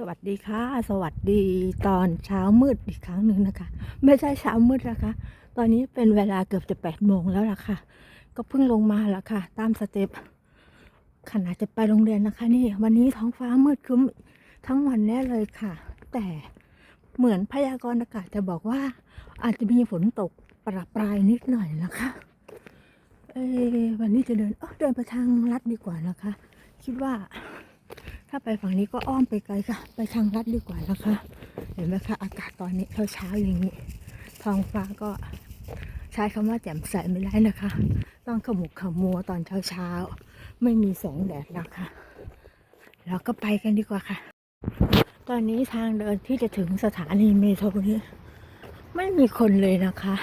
สวัสดีค่ะ สวัสดีตอนเช้ามืดอีกครั้งหนึ่งนะคะ ไม่ใช่เช้ามืดนะคะ ตอนนี้เป็นเวลาเกือบจะแปดโมงแล้วล่ะค่ะ ก็เพิ่งลงมาแล้วค่ะ ตามสเต็ปขณะจะไปโรงเรียนนะคะ นี่ วันนี้ท้องฟ้ามืดครึ้มทั้งวันแน่เลยค่ะ แต่เหมือนพยากรณ์อากาศจะบอกว่า อาจจะมีฝนตกประปรายนิดหน่อยนะคะ เอวันนี้จะเดินเออเดินไปทางลัดดีกว่านะคะ คิดว่า ถ้าไปฝั่งนี้ก็อ้อมไปไกลค่ะ ไปทางลัดดีกว่านะคะ เห็นไหมคะ อากาศตอนนี้เช้าๆอย่างนี้ ท้องฟ้าก็ใช้คำว่าแจ่มใสไม่ได้นะคะ ต้องขมุกขมัวตอนเช้าๆ ไม่มีแสงแดดแล้วค่ะเราก็ไปกันดีกว่าค่ะ ตอนนี้ทางเดินที่จะถึงสถานีเมโทรนี้ไม่มีคนเลยนะคะ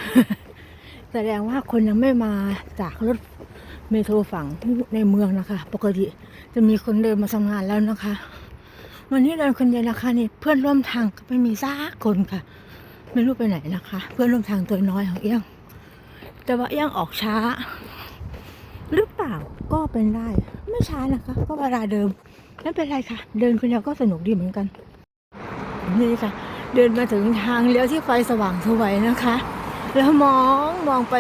แสดงว่าคนยังไม่มาจากรถ เมโทรฝั่งในเมืองนะคะ ปกติจะมีคนเดินมาทำงานแล้วนะคะ วันนี้เดินคนเดียวนะคะนี่เพื่อนร่วมทางก็ไม่มีสักคนค่ะ ไม่รู้ไปไหนนะคะ เพื่อนร่วมทางตัวน้อยของเอี้ยง แต่ว่าเอี้ยงออกช้า หรือเปล่าก็เป็นได้ ไม่ช้านะคะ ก็เวลาเดิมไม่เป็นไรค่ะ เดินคนเดียวก็สนุกดีเหมือนกันนี่ค่ะ เดินมาถึงทางเลี้ยวที่ไฟสว่างสวยนะคะ แล้วมองมองไป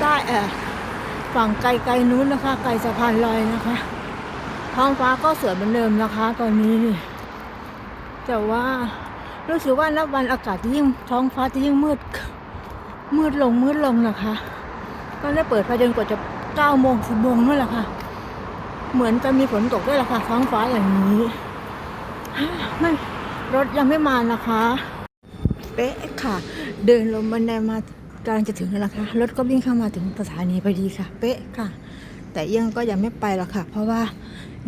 ใต้เออ ฝั่งไกลๆนู้นนะคะ ไกลสะพานลอยนะคะ ท้องฟ้าก็สวยเหมือนเดิมนะคะ ตอนนี้นี่แต่ว่ารู้สึกว่านับวันอากาศจะยิ่งท้องฟ้าจะยิ่งมืด มืดลงมืดลงนะคะ ก็ได้เปิดไฟจนกว่าจะเก้าโมงสิบโมงนั่นแหละค่ะ เหมือนจะมีฝนตกด้วยล่ะค่ะ ท้องฟ้าอย่างนี้ไม่รถยังไม่มานะคะ เป๊ะค่ะ เดินลงบันไดมา กำลังจะถึงแล้วนะคะรถก็วิ่งเข้ามาถึงสถานีพอดีค่ะ เป๊ะค่ะ แต่ยังก็ยังไม่ไปหรอกค่ะ เพราะว่า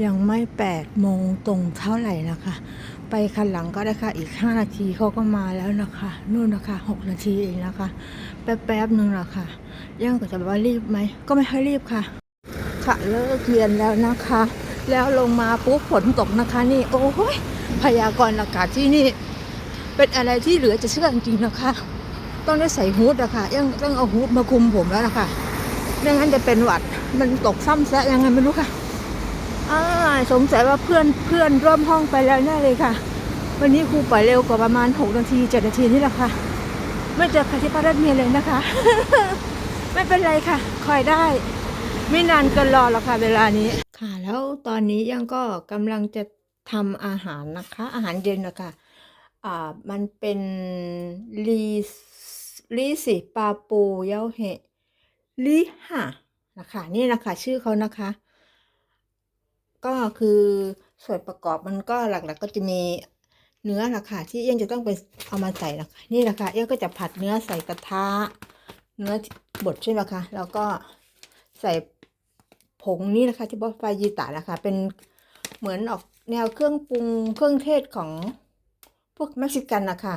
ยังไม่แปดโมงตรงเท่าไหร่นะคะ ไปคันหลังก็ได้ค่ะอีกห้านาทีเขาก็มาแล้วนะคะนู่นนะคะหกนาทีเองนะคะ แป๊บๆหนึ่งละค่ะยังก็จะบอกว่ารีบไหมก็ไม่ค่อยรีบค่ะ ค่ะเลิกเรียนแล้วนะคะ แล้วลงมาปุ๊บฝนตกนะคะนี่โอ้ยพยากรณ์อากาศที่นี่ เป็นอะไรที่เหลือจะเชื่อจริงๆนะคะ ต้องได้ใส่ฮูดอะค่ะยังต้องเอาฮูดมาคุมผมแล้วนะคะไม่งั้นจะเป็นหวัด มันตกซ้ำแซะยังไงไม่รู้ค่ะอ่าสงสัยว่าเพื่อนเพื่อนร่วมห้องไปแล้วแน่เลยค่ะ วันนี้ครูปล่อยเร็วกว่าประมาณ6นาที7นาทีนี่แหละค่ะ ไม่เจอครที่พารัดเมียเลยนะคะ ไม่เป็นไรค่ะ คอยได้ ไม่นานเกินรอหรอกค่ะ เวลานี้ ค่ะ แล้วตอนนี้ยังก็กำลังจะทำอาหารนะคะ อาหารเย็นนะคะอ่ามันเป็นลี ลีสิปาปูเยาเหลิฮะนะคะนี่นะคะชื่อเขานะคะ ก็คือส่วนประกอบมันก็หลักๆก็จะมีเนื้อนะคะที่เอี้ยงจะต้องไปเอามาใส่นะคะนี่นะคะเอี้ยงก็จะผัดเนื้อใส่กระทะเนื้อบดใช่ไหมคะ แล้วก็ใส่ผงนี่นะคะ ที่บอกไฟยีตะนะคะ เป็นเหมือนออกแนวเครื่องปรุงเครื่องเทศของพวกเม็กซิกันนะคะ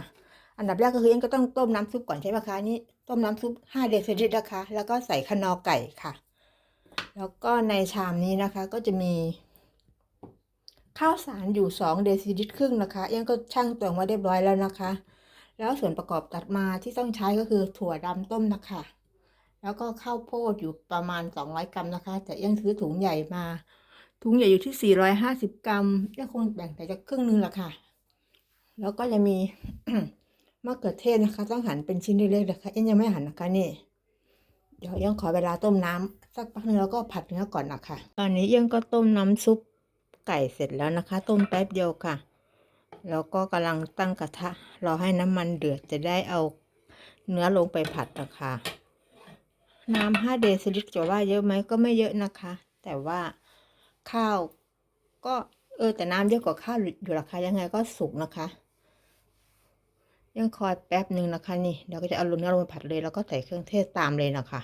อันดับแรกก็คือเอ็นก็ต้องต้มน้ำซุปก่อนใช่ไหมคะนี่ต้มน้ำซุป5เดซิลิตรนะคะ แล้วก็ใส่คนอไก่ค่ะ แล้วก็ในชามนี้นะคะ ก็จะมี ข้าวสารอยู่2เดซิลิตรครึ่งนะคะ เอ็นก็ชั่งตวงไว้เรียบร้อยแล้วนะคะ แล้วส่วนประกอบตัดมาที่ต้องใช้ก็คือถั่วดำต้มนะคะ แล้วก็ข้าวโพดอยู่ประมาณ 200 กรัมนะคะ แต่ยังซื้อถุงใหญ่มาถุงใหญ่อยู่ที่ 450 กรัมยังคงแบ่งแต่จะครึ่งนึงละค่ะ แล้วก็จะมี มะเขือเทศนะคะ ต้องหั่นเป็นชิ้นเล็กๆนะคะยังยังไม่หั่นนะคะนี่ เดี๋ยวยังขอเวลาต้มน้ำสักพักหนึงแล้วก็ผัดเนื้อก่อนนะคะ ตอนนี้ยังก็ต้มน้ำซุปไก่เสร็จแล้วนะคะ ต้มแป๊บเดียวค่ะ แล้วก็กำลังตั้งกระทะรอให้น้ำมันเดือดจะได้เอาเนื้อลงไปผัดนะคะ น้ำ5เดซิลิตรจะว่าเยอะไหมก็ไม่เยอะนะคะ แต่ว่าข้าวก็เออแต่น้ำเยอะกว่าข้าวอยู่ราคายังไงก็สุกนะคะ ยังคอยแป๊บหนึ่งนะคะนี่เดี๋ยวก็จะเอาเนื้อลงไปผัดเลยแล้วก็ใส่เครื่องเทศตามเลยนะคะ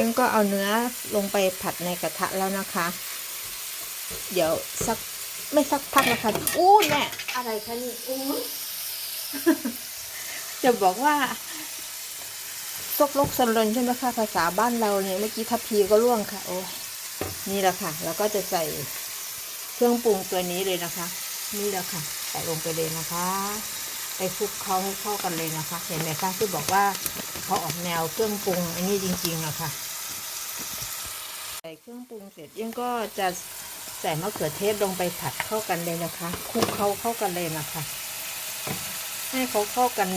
ยังก็เอาเนื้อลงไปผัดในกระทะแล้วนะคะ เดี๋ยวสักไม่สักพักนะคะอู้แน่อะไรคะนี่อู้จะบอกว่าซกลกสลนใช่ไหมคะภาษาบ้านเราเนี่ยเมื่อกี้ทัพพีก็ร่วงค่ะ โอ้ยนี่แหละค่ะ แล้วก็จะใส่เครื่องปรุงตัวนี้เลยนะคะ นี่แหละค่ะ ใส่ลงไปเลยนะคะ ไปคลุกเขาให้เข้ากันเลยนะคะ เห็นไหมคะที่บอกว่าเขาออกแนวเครื่องปรุงอันนี้จริงๆอะค่ะใส่เครื่องปรุงเสร็จยังก็จะใส่มะเขือเทศลงไปผัดเข้ากันเลยนะคะคลุกเขาเข้ากันเลยนะคะ ให้เขาเข้ากัน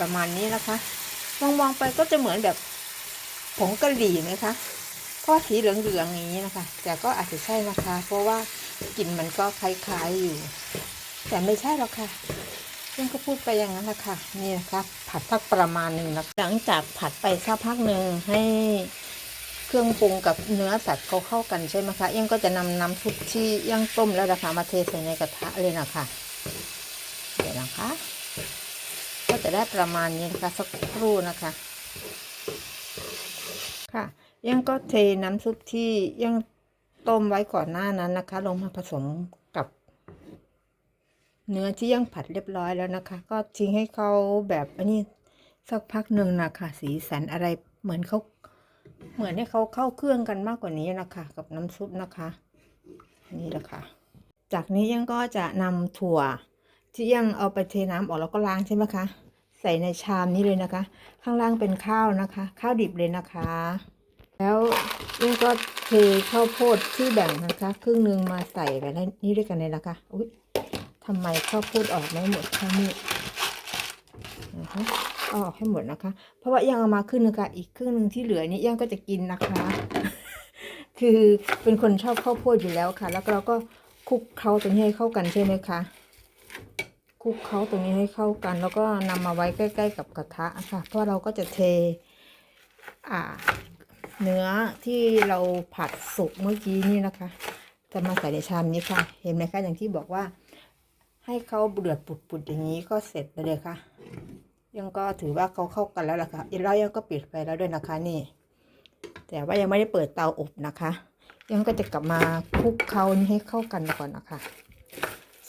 ประมาณนี้นะคะมองมองๆไปก็จะเหมือนแบบผงกะหรี่ไหมคะเพราะสีเหลืองๆอย่างนี้นะคะ แต่ก็อาจจะใช่นะคะ เพราะว่ากลิ่นมันก็คล้ายๆอยู่ แต่ไม่ใช่หรอกค่ะ ซึ่งก็พูดไปอย่างนั้นแหละค่ะ นี่นะคะผัดสักประมาณหนึ่งนะหลังจากผัดไปสักพักหนึ่งให้เครื่องปรุงกับเนื้อสัตว์เขาเข้ากันใช่ไหมคะเอี้ยงก็จะนำน้ำซุปที่เอี้ยงต้มแล้วนะคะมาเทใส่ในกระทะเลยนะคะเดี๋ยวนะคะ ก็จะได้ประมาณนี้นะคะสักครู่นะคะ ค่ะเอี้ยังก็เทน้ำซุปที่เอี้ยังต้มไว้ก่อนหน้านั้นนะคะ ลงมาผสม เนื้อที่ย่างผัดเรียบร้อยแล้วนะคะ ก็ทิ้งให้เขาแบบอันนี้สักพักหนึ่งนะคะสีสันอะไรเหมือนเขาเหมือนให้เขาเข้าเครื่องกันมากกว่านี้นะคะ กับน้ำซุปนะคะนี่แหละค่ะ จากนี้ยังก็จะนำถั่ว ที่ยังเอาไปเทน้ำออกแล้วก็ล้างใช่ไหมคะ ใส่ในชามนี้เลยนะคะ ข้างล่างเป็นข้าวนะคะ ข้าวดิบเลยนะคะ แล้วยังก็เทข้าวโพดที่แบ่งนะคะ ครึ่งหนึ่งมาใส่ไปในนี้ด้วยกันเลยนะคะอุ้ย ทำไมข้าวโพดออกไม่หมดข้าวนี่นะคะเอาออกให้หมดนะคะ เพราะว่ายังเอามาครึ่งนึงค่ะอีกครึ่งหนึ่งที่เหลือนี่ยังก็จะกินนะคะ คือเป็นคนชอบข้าวโพดอยู่แล้วค่ะ แล้วเราก็คลุกเคล้าตรงนี้ให้เข้ากันใช่ไหมคะคลุกเคล้าตรงนี้ให้เข้ากัน แล้วก็นำมาไว้ใกล้ ๆ กับกระทะค่ะ เพราะเราก็จะเทอ่าเนื้อที่เราผัดสุกเมื่อกี้นี่นะคะ จะมาใส่ในชามนี้ค่ะ เห็นไหมคะอย่างที่บอกว่า ให้เขาเดือดปุดๆอย่างนี้ก็เสร็จไปเลยค่ะ ยังก็ถือว่าเขาเข้ากันแล้วล่ะค่ะแล้วยังก็ปิดไฟแล้วด้วยนะคะนี่ แต่ว่ายังไม่ได้เปิดเตาอบนะคะ ยังก็จะกลับมาคลุกเคล้านี้ให้เข้ากันก่อนนะคะ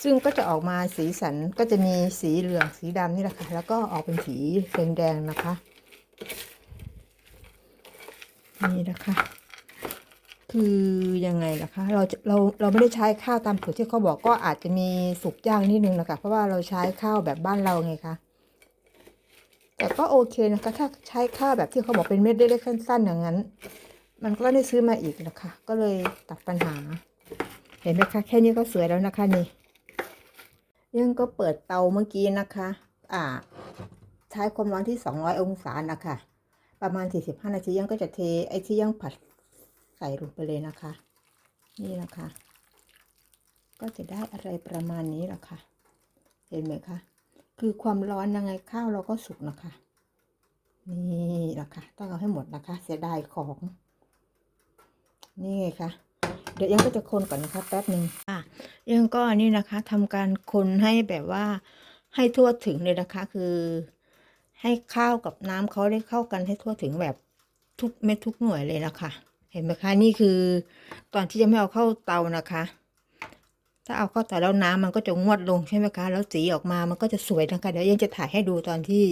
ซึ่งก็จะออกมาสีสันก็จะมีสีเหลืองสีดำนี่แหละค่ะ แล้วก็ออกเป็นสีแดงๆนะคะ นี่นะคะ คือยังไงล่ะคะเราเราเราไม่ได้ใช้ข้าวตามสูตรที่เขาบอกก็อาจจะมีสุกย่ากนิดนึงนะคะเพราะว่าเราใช้ข้าวแบบบ้านเราไงคะแต่ก็โอเคนะคะถ้าใช้ข้าวแบบที่เขาบอกเป็นเม็ดเล็กๆสั้นๆอย่างนั้น มันก็ไม่ได้ซื้อมาอีกนะคะก็เลยตัดปัญหา เห็นไหมคะแค่นี้ก็สวยแล้วนะคะนี่ยังก็เปิดเตาเมื่อกี้นะคะ อ่า ใช้ความร้อนที่ 200 องศานะคะ ประมาณ 45 นาทียังก็จะเทไอ้ที่ยังผัด ใส่ลงไปเลยนะคะ นี่นะคะ ก็จะได้อะไรประมาณนี้แหละค่ะ เห็นไหมคะ คือความร้อนยังไงข้าวเราก็สุกนะคะ นี่แหละค่ะ ต้องเอาให้หมดนะคะ เสียดายของ นี่ไงคะเดี๋ยวยังก็จะคนก่อนนะคะแป๊บหนึ่งอะยังก็นี่นะคะทำการคนให้แบบว่าให้ทั่วถึงเลยนะคะ คือ ให้ข้าวกับน้ำเขาได้เข้ากันให้ทั่วถึงแบบทุกเม็ดทุกหน่วยเลยนะคะ เห็นไหมคะนี่คือตอนที่จะไม่เอาเข้าเตานะคะ ถ้าเอาเข้าเตาแล้วน้ำมันก็จะงวดลงใช่ไหมคะ แล้วสีออกมามันก็จะสวยนะคะเดี๋ยวยังจะถ่ายให้ดูตอนที่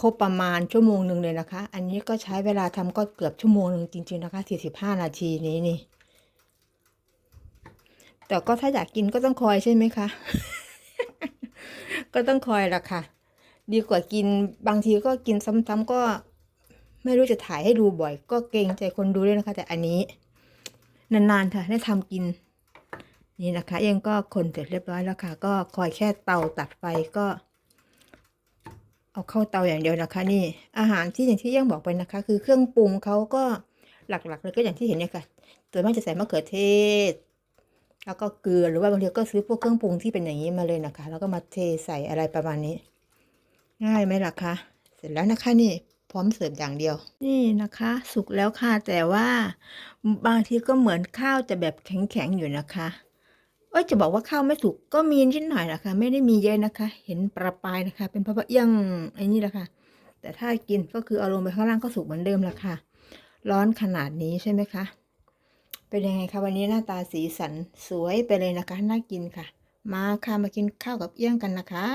ครบประมาณชั่วโมงหนึ่งเลยนะคะ อันนี้ก็ใช้เวลาทำก็เกือบชั่วโมงหนึ่งจริง ๆนะคะสี่สิบห้านาทีนี้นี่ แต่ก็ถ้าอยากกินก็ต้องคอยใช่ไหมคะ ก็ต้องคอยละค่ะ ดีกว่ากินบางทีก็กินซ้ำๆก็ ไม่รู้จะถ่ายให้ดูบ่อย ก็เกรงใจคนดูด้วยนะคะ แต่อันนี้ นานๆค่ะได้ทำกิน นี่นะคะเองก็คนเสร็จเรียบร้อยแล้วค่ะ ก็คอยแค่เตาตัดไฟก็ เอาเข้าเตาอย่างเดียวนะคะ นี่ อาหารที่อย่างที่ยังบอกไปนะคะ คือเครื่องปรุงเขาก็หลักๆเลยก็อย่างที่เห็นเนี่ยค่ะตัวมากจะใส่มะเขือเทศ แล้วก็เกลือหรือว่าบางทีก็ซื้อพวกเครื่องปรุงที่เป็นอย่างนี้มาเลยนะคะ แล้วก็มาเทใส่อะไรประมาณนี้ ง่ายไหมล่ะคะ เสร็จแล้วนะคะนี่ ร้อมเสิร์ฟอย่างเดียว นี่นะคะ สุกแล้วค่ะ แต่ว่าบางทีก็เหมือนข้าวจะแบบแข็งๆอยู่นะคะเอ้ยจะบอกว่าข้าวไม่สุกก็มีนิดหน่อยนะคะ ไม่ได้มีเยอะนะคะ เห็นประปายนะคะ เป็นเพราะว่าเอี้ยังไอ้นี่แหละค่ะแต่ถ้ากินก็คือเอาลงไปข้างล่างก็สุกเหมือนเดิมละค่ะ ร้อนขนาดนี้ใช่ไหมคะ เป็นยังไงคะวันนี้หน้าตาสีสันสวยไปเลยนะคะน่ากินค่ะ มาค่ะมากินข้าวกับเอี้ยงกันนะคะ